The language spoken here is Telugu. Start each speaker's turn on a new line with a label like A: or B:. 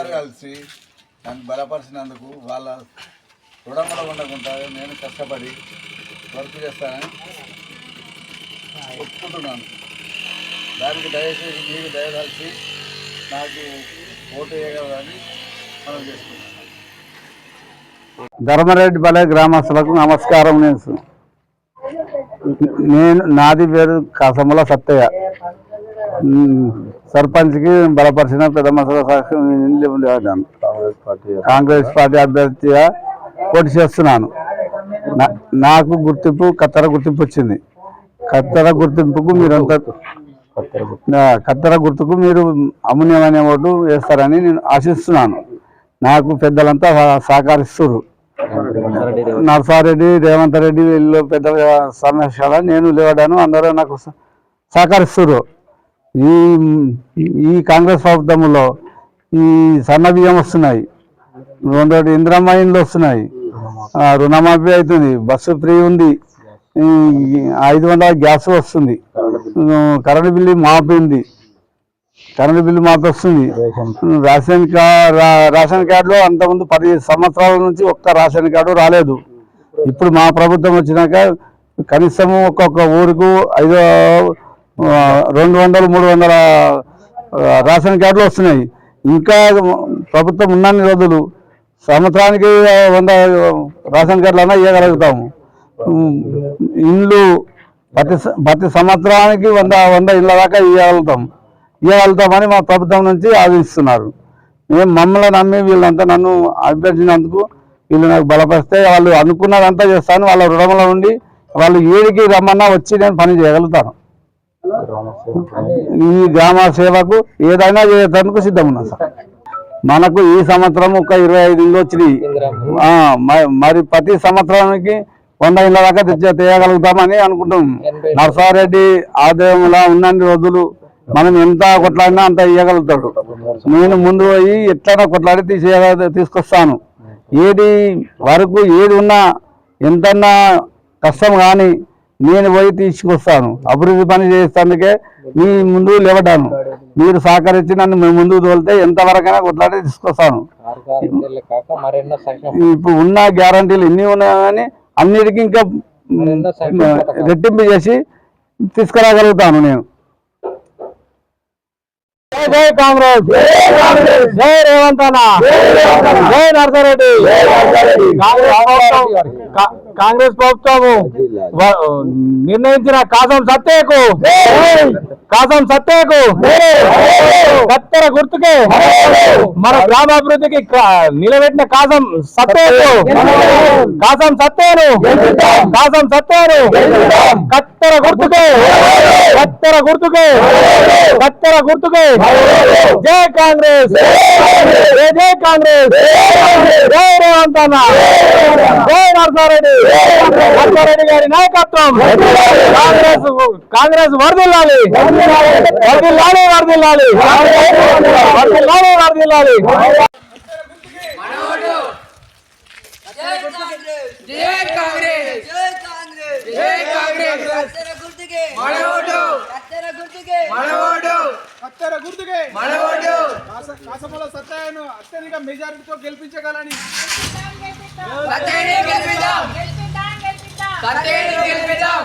A: అందరూ కలిసి నన్ను బలపరిచినందుకు వాళ్ళ రుణములో ఉండకుండా నేను కష్టపడి వర్క్ చేస్తానని ఒప్పుకుంటున్నాను. దానికి దయచేసి మీరు దయదలిచి నాకు ఓటు వేయగలని మనం చేసుకుంటున్నాను
B: ధర్మరెడ్డిపల్లె గ్రామస్తులకు నమస్కారం నేను నేను నాది పేరు కసముల సత్తయ్య. సర్పంచ్కి బలపరిచిన పెద్ద మసల సాక్షి నిలబడ్డాను. కాంగ్రెస్ పార్టీ అభ్యర్థిగా పోటీ చేస్తున్నాను. నా- నాకు గుర్తింపు కత్తెర గుర్తింపు వచ్చింది. కత్తెర గుర్తింపుకు మీరంతా కత్తెర గుర్తుకు మీరు అమూల్యమైన ఓటు వేస్తారని నేను ఆశిస్తున్నాను. నాకు పెద్దలంతా సహ- సహకరిస్తున్నారు నర్సారెడ్డి రేవంత్ రెడ్డి వీళ్ళు పెద్ద సమస్యల నేను లేవడాను అందరూ నాకు సహ- సహకరిస్తున్నారు ఈ ఈ కాంగ్రెస్ ప్రభుత్వంలో ఈ సన్న బియ్యం వస్తున్నాయి. రెండోటి ఇందిరమ్మ ఇండ్లు వస్తున్నాయి. రుణమాఫీ అవుతుంది. బస్సు ఫ్రీ ఉంది. ఈ ఐదు వందల గ్యాస్ వస్తుంది. కరెంటు బిల్లు మాపింది కరెంటు బిల్లు మాకు వస్తుంది. రేషన్ కార్డు రేషన్ కార్డులో అంతకుముందు పది సంవత్సరాల నుంచి ఒక్క రేషన్ కార్డు రాలేదు. ఇప్పుడు మా ప్రభుత్వం వచ్చినాక కనీసం ఒక్కొక్క ఊరుకు ఐదో రెండు వందలు మూడు వందల రేషన్ కార్డులు వస్తున్నాయి. ఇంకా ప్రభుత్వం ఉన్నన్ని రోజులు సంవత్సరానికి వంద రేషన్ కార్డులు అన్నా ఇవ్వగలుగుతాము ఇండ్లు ప్రతి ప్రతి సంవత్సరానికి వంద వంద ఇళ్ళ దాకా ఇవ్వగలుగుతాం ఇవ్వగలుగుతామని మా ప్రభుత్వం నుంచి ఆశిస్తున్నారు మేము మమ్మల్ని నమ్మి వీళ్ళంతా నన్ను అభ్యర్థించినందుకు వీళ్ళు నాకు బలపరిస్తే వాళ్ళు అనుకున్నదంతా చేస్తాను వాళ్ళ రుణంలో ఉండి వాళ్ళు ఏడికి రమ్మన్నా వచ్చి నేను పని చేయగలుగుతాను. ఈ గ్రామ సేవకు ఏదైనా చేయడానికి సిద్ధం ఉన్నా సార్. మనకు ఈ సంవత్సరం ఒక ఇరవై ఐదు ఇళ్ళు వచ్చినాయి. మరి ప్రతి సంవత్సరానికి వంద ఇళ్ళ దాకా తెచ్చ తేయగలుగుతామని అనుకుంటాం నర్సారెడ్డి ఆదాయంలో ఉన్నన్ని రోజులు మనం ఎంత కొట్లాడినా అంత ఇవ్వగలుగుతాడు నేను ముందు పోయి ఎట్లైనా కొట్లాడి తీసేయ తీసుకొస్తాను. ఏది వరకు ఏది ఉన్నా ఎంతన్నా కష్టం కానీ నేను పోయి తీసుకొస్తాను. అభివృద్ధి పని చేస్తానికే మీ ముందు లేవటాను. మీరు సహకరించి నన్ను మీ ముందుకు తోలితే ఎంతవరకైనా కొట్లాడి తీసుకొస్తాను. ఇప్పుడు ఉన్న గ్యారంటీలు ఎన్ని ఉన్నా కానీ అన్నిటికీ ఇంకా రెట్టింపు చేసి తీసుకురాగలుగుతాను నేను. జై జై కాంగ్రెస్. జై రేవంత్ అన్న జై నర్సారెడ్డి. కాంగ్రెస్ ప్రభుత్వము నిర్ణయించిన కాసం సత్తేకు. కాసం సత్తేకు. కత్తెర గుర్తుకే. మన గ్రామాభివృద్ధికి నిలబెట్టిన కాసం సత్తేకు. కాసం సత్తేను. కాసం సత్తేను. కత్తెర గుర్తుకే. భక్తర గుర్తుకే. భక్తర గుర్తుకే. జై కాంగ్రెస్. జై జై కాంగ్రెస్. జై రేవంత్ అన్న. జై నరసారెడ్డి. నరసారెడ్డి గారి నాయకత్వం. కాంగ్రెస్ కాంగ్రెస్ వర్దిల్లాలి వర్దిల్లాలి వర్దిల్లాలి వర్దిల్లాలి వర్దిల్లాలి
C: జై కాంగ్రెస్ జై కాంగ్రెస్. జై కాంగ్రెస్. జై కాంగ్రెస్. గుర్తుకే. మనవాడు కత్తెర గుర్తుకే. మనవాడు
D: కత్తెర గుర్తుకే.
C: మనవాడు
D: కాసమల సత్తాయను అత్యధిక మెజారిటీతో గెలిపించగలని.
C: గెలిపిద్దాం. గెలిపిద్దాం గెలిపిద్దాం.